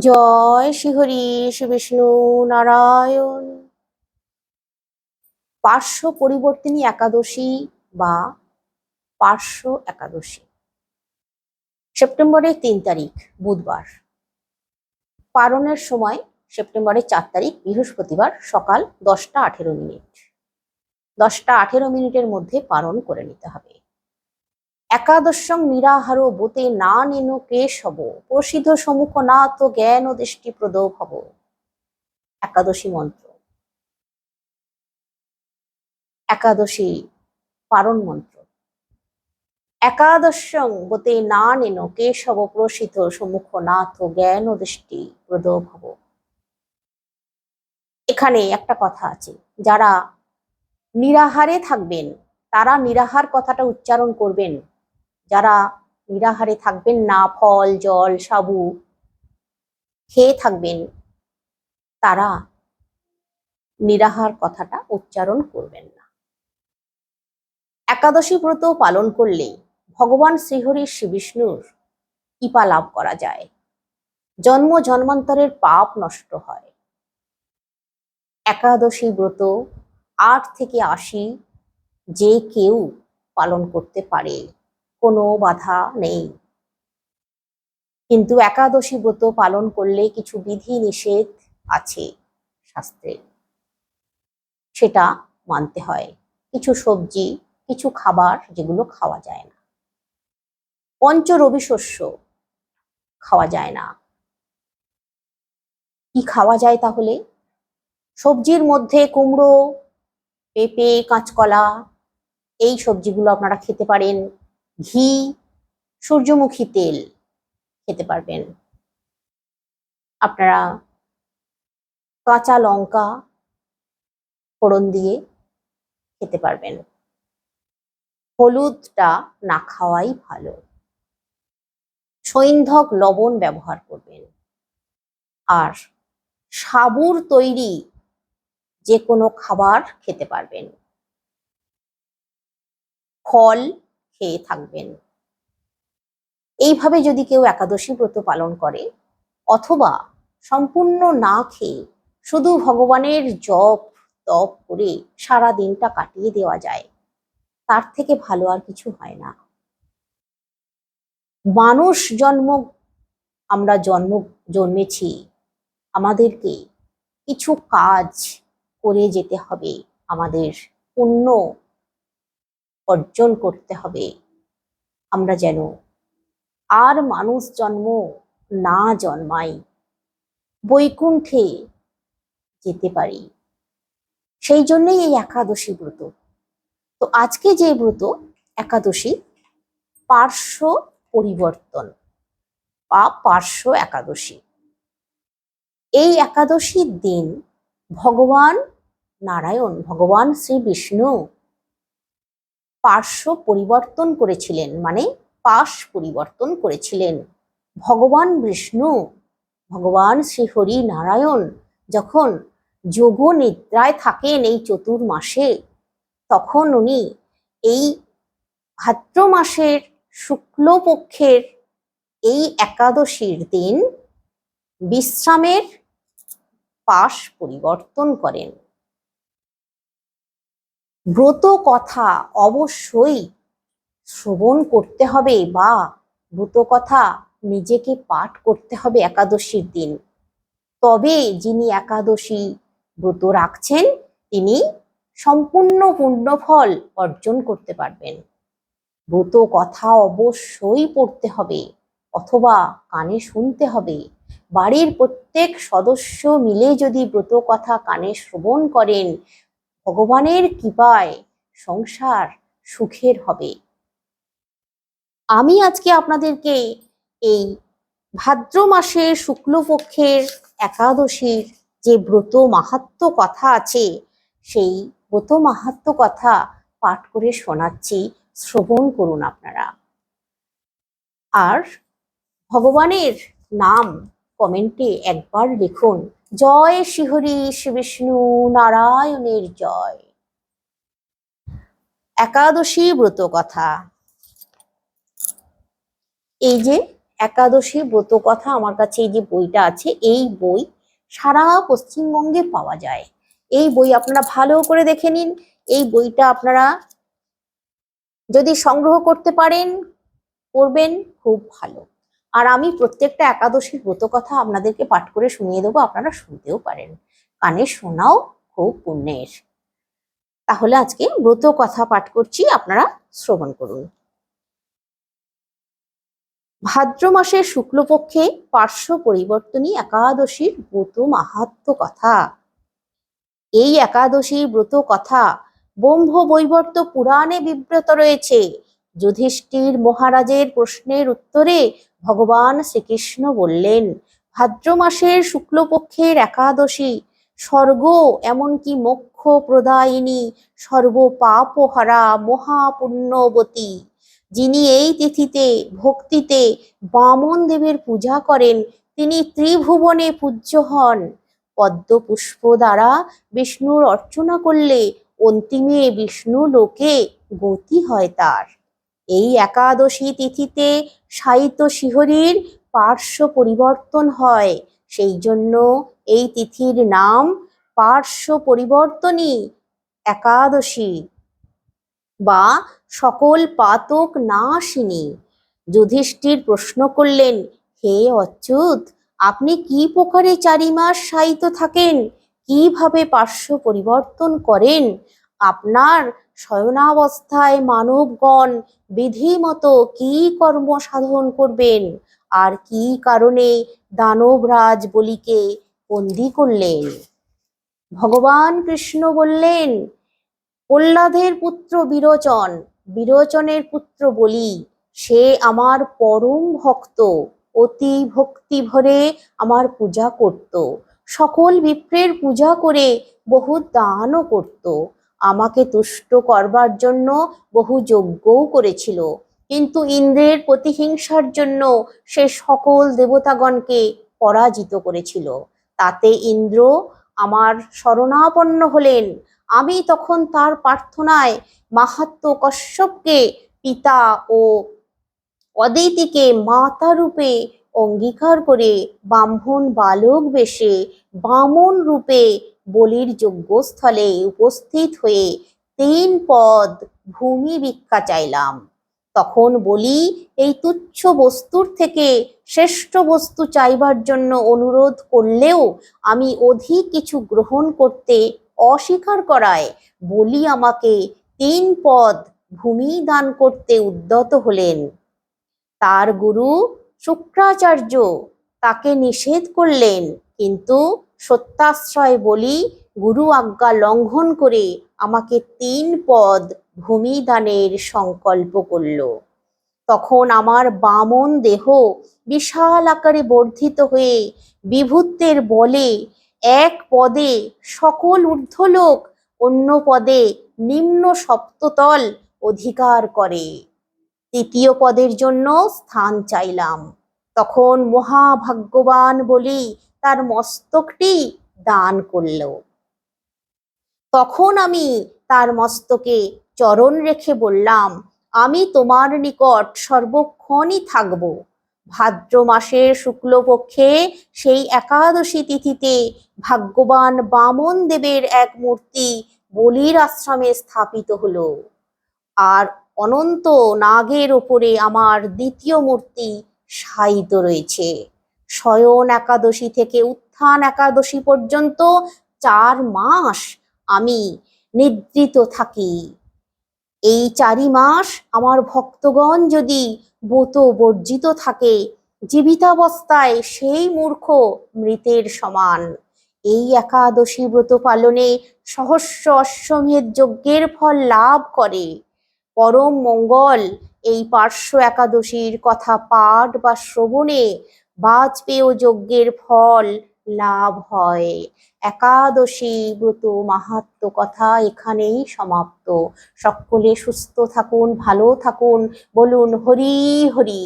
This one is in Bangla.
জয় শ্রীহরি শ্রী বিষ্ণু নারায়ণ। পার্শ্ব পরিবর্তিনী একাদশী বা পার্শ্ব একাদশী। সেপ্টেম্বরের তিন তারিখ, বুধবার। পারণের সময়, সেপ্টেম্বরের চার তারিখ, বৃহস্পতিবার সকাল দশটা আঠেরো মিনিট। দশটা আঠেরো মিনিটের মধ্যে পালন করে নিতে হবে। একাদশং নিরাহার বোতে না নেন কেশব। প্রসিদ্ধ সমুখ না তো জ্ঞান ও দৃষ্টি ভব। একাদশী মন্ত্র। একাদশী পারণ মন্ত্র। একাদশং বোতে না নেন কেশব প্রসিদ্ধ সম্মুখ না তো জ্ঞান ও দৃষ্টি প্রদ ভব। এখানে একটা কথা আছে, যারা নিরাহারে থাকবেন, তারা নিরাহার কথাটা উচ্চারণ করবেন। যারা নিরাহারে থাকবেন না, ফল, জল, সাবু, খেয়ে থাকবেন, তারা নিরাহার কথাটা উচ্চারণ করবেন না। একাদশী ব্রত পালন করলে ভগবান শ্রীহরি শ্রী বিষ্ণুর কৃপা লাভ করা যায়। জন্ম জন্মান্তরের পাপ নষ্ট হয়। একাদশী ব্রত আট থেকে আশি যে কেউ পালন করতে পারে। কোনো বাধা নেই। কিন্তু একাদশী ব্রত পালন করলে কিছু বিধি নিষেধ আছে শাস্ত্রে। সেটা মানতে হয়। কিছু সবজি, কিছু খাবার যেগুলো খাওয়া যায় না। পঞ্চ রবি শস্য খাওয়া যায় না। কি খাওয়া যায় তাহলে? সবজির মধ্যে কুমড়ো, পেঁপে, কাঁচকলা, এই সবজিগুলো আপনারা খেতে পারেন। ঘি, সূর্যমুখী তেল খেতে পারবেন। আপনারা কাঁচা লঙ্কা ফোড়ন দিয়ে খেতে পারবেন। হলুদটা না খাওয়াই ভালো। সৈন্ধক লবণ ব্যবহার করবেন। আর সাবুর তৈরি যে কোনো খাবার খেতে পারবেন। ফল খেয়ে থাকবেন। এইভাবে যদি কেউ একাদশী ব্রত পালন করে, অথবা সম্পূর্ণ না খেয়ে শুধু ভগবানের জপ, তপ করে সারা দিনটা কাটিয়ে দেওয়া যায়, তার থেকে ভালো আর কিছু হয় না। মানুষ জন্ম, আমরা জন্ম, জন্মেছি, আমাদেরকে কিছু কাজ করে যেতে হবে, আমাদের পুণ্য অর্জন করতে হবে। আমরা যেন আর মানুষ জন্ম না জন্মাই বৈকুণ্ঠে যেতে পারি। সেই জন্যই এই একাদশী ব্রত। তো আজকে যে ব্রত, একাদশী পার্শ্ব পরিবর্তন বা পার্শ্ব একাদশী। এই একাদশীর দিন ভগবান নারায়ণ, ভগবান শ্রী বিষ্ণু পার্শ্ব পরিবর্তন করেছিলেন মানে পাশ পরিবর্তন করেছিলেন। ভগবান বিষ্ণু, ভগবান শ্রী হরি নারায়ণ যখন যোগ নিদ্রায় থাকেন এই চতুর মাসে তখন উনি এই ভাদ্র মাসের শুক্লপক্ষের এই একাদশীর দিন বিশ্রামের পাশ পরিবর্তন করেন। ব্রত কথা অবশ্যই শ্রবণ করতে হবে বা ব্রত কথা নিজেকে পাঠ করতে হবে একাদশীর দিন। তবে যিনি একাদশী ব্রত রাখছেন, তিনি সম্পূর্ণ পুণ্যফল অর্জন করতে পারবেন। ব্রত কথা অবশ্যই পড়তে হবে অথবা কানে শুনতে হবে। বাড়ির প্রত্যেক সদস্য মিলে যদি ব্রত কথা কানে শ্রবণ করেন ভগবানের কৃপায় সংসার সুখের হবে। আমি আজকে আপনাদেরকে এই ভাদ্র মাসের শুক্লপক্ষের একাদশীর যে ব্রত মাহাত্ম কথা আছে, সেই ব্রত মাহাত্ম কথা পাঠ করে শোনাচ্ছি। শ্রবণ করুন আপনারা। আর ভগবানের নাম কমেন্টে একবার লিখুন। জয় শ্রীহরি শ্রী বিষ্ণু নারায়ণের জয়। একাদশী ব্রত কথা। এই যে একাদশী ব্রত কথা আমার কাছে এই যে বইটা আছে, এই বই সারা পশ্চিমবঙ্গে পাওয়া যায়। এই বই আপনারা ভালো করে দেখে নিন। এই বইটা আপনারা যদি সংগ্রহ করতে পারেন করবেন খুব ভালো। আর আমি প্রত্যেকটা একাদশীর ব্রত কথা আপনাদেরকে পাঠ করে শুনিয়ে দেবো, আপনারা শুনতেও পারেন। কানে শোনাও খুব পুণ্যের। তাহলে আজকে ব্রত কথা পাঠ করছি, আপনারা শ্রবণ করুন। ভাদ্র মাসের শুক্লপক্ষে পার্শ্ব পরিবর্তনী একাদশীর ব্রত মাহাত্ম কথা। এই একাদশীর ব্রত কথা ব্রহ্ম বৈবর্ত পুরাণে বিব্রত রয়েছে। যুধিষ্ঠির মহারাজের প্রশ্নের উত্তরে ভগবান শ্রীকৃষ্ণ বললেন, ভাদ্র মাসের শুক্লপক্ষের একাদশী, স্বর্গ এমনকি মোক্ষ প্রদায়িনী, সর্বপাপহারা মহাপুণ্যবতী। যিনি এই তিথিতে, ভক্তিতে বামন দেবের পূজা করেন, তিনি ত্রিভুবনে পূজ্য হন। পদ্ম পুষ্প দ্বারা বিষ্ণুর অর্চনা করলে অন্তিমে বিষ্ণু লোকে গতি হয় তার। এই একাদশী তিথিতে সাহিত্য শিহরির পার্শ্ব পরিবর্তন হয়। সেই জন্য এই তিথির নাম পার্শ্ব পরিবর্তনী একাদশী বা সকল পাতক নাশিনী। যুধিষ্ঠির প্রশ্ন করলেন, হে অচ্যুত, আপনি কি প্রকারে চারি মাস শায়িত থাকেন? কীভাবে পার্শ্ব পরিবর্তন করেন? আপনার শয়নাবস্থায় মানবগণ বিধি মতো কি কর্ম সাধন করবেন? আর কি কারণে দানবরাজ বলিকে বন্দি করলেন? ভগবান কৃষ্ণ বললেন, প্রহ্লাদের পুত্র বিরোচন, বিরোচনের পুত্র বলি, সে আমার পরম ভক্ত, অতি ভক্তি ভরে আমার পূজা করত। সকল বিপ্রের পূজা করে বহু দানও করত। আমাকে তুষ্ট করবার জন্য বহু যজ্ঞও করেছিল। কিন্তু ইন্দ্রের প্রতিহিংসার জন্য সে সকল দেবতাগণকে পরাজিত করেছিল। তাতে ইন্দ্র আমার শরণাপন্ন হলেন। আমি তখন তার প্রার্থনায় মাহাত্ম কশ্যপকে পিতা ও অদিতিকে মাতা রূপে অঙ্গীকার করে ব্রাহ্মণ বালক বেশে বামন রূপে বলির যজ্ঞস্থলে উপস্থিত হয়ে তিন পদ ভূমি ভিক্ষা চাইলাম। তখন বলি, এই তুচ্ছ বস্তুর থেকে শ্রেষ্ঠ বস্তু চাইবার জন্য অনুরোধ করলেও আমি অধিক কিছু গ্রহণ করতে অস্বীকার করায় বলি আমাকে তিন পদ ভূমি দান করতে উদ্যত হলেন। তার গুরু শুক্রাচার্য তাকে নিষেধ করলেন, কিন্তু সত্যাশ্রয় বলি, গুরু আজ্ঞা লঙ্ঘন করে আমাকে তিন পদ ভূমি দানের সংকল্প করল। তখন আমার বামন দেহ বিশাল আকারে বর্ধিত হয়ে বিভূতের বলে এক পদে সকল ঊর্ধ্বলোক অন্য পদে নিম্ন সপ্ততল অধিকার করে। তৃতীয় পদের জন্য স্থান চাইলাম। তখন মহাভাগ্যবান বলি তার মস্তকটি দান করল তখন আমি তার মস্তকে চরণ রেখে বললাম, আমি তোমার নিকট সর্বক্ষণই থাকব। ভাদ্র মাসের শুক্লপক্ষে সেই একাদশী তিথিতে ভাগ্যবান বামন দেবের এক মূর্তি বলির আশ্রমে স্থাপিত হলো। আর অনন্ত নাগের ওপরে আমার দ্বিতীয় মূর্তি শায়িত রয়েছে। শয়ন একাদশী থেকে উত্থান একাদশী পর্যন্ত চার মাস আমি নিদ্রিত থাকি। এই চারি মাস আমার ভক্তগণ যদি ব্রত বর্জিত থাকে, জীবিতাবস্থায় সেই মূর্খ মৃতের সমান। এই একাদশী ব্রত পালনে সহস্র অশ্বমেধ যজ্ঞের ফল লাভ করে। পরম মঙ্গল এই পার্শ্ব একাদশীর কথা পাঠ বা শ্রবণে বাজপেয় যজ্ঞের ফল লাভ হয়। একাদশী ব্রত মাহাত্ম কথা এখানেই সমাপ্ত। সকলে সুস্থ থাকুন, ভালো থাকুন, বলুন হরি হরি।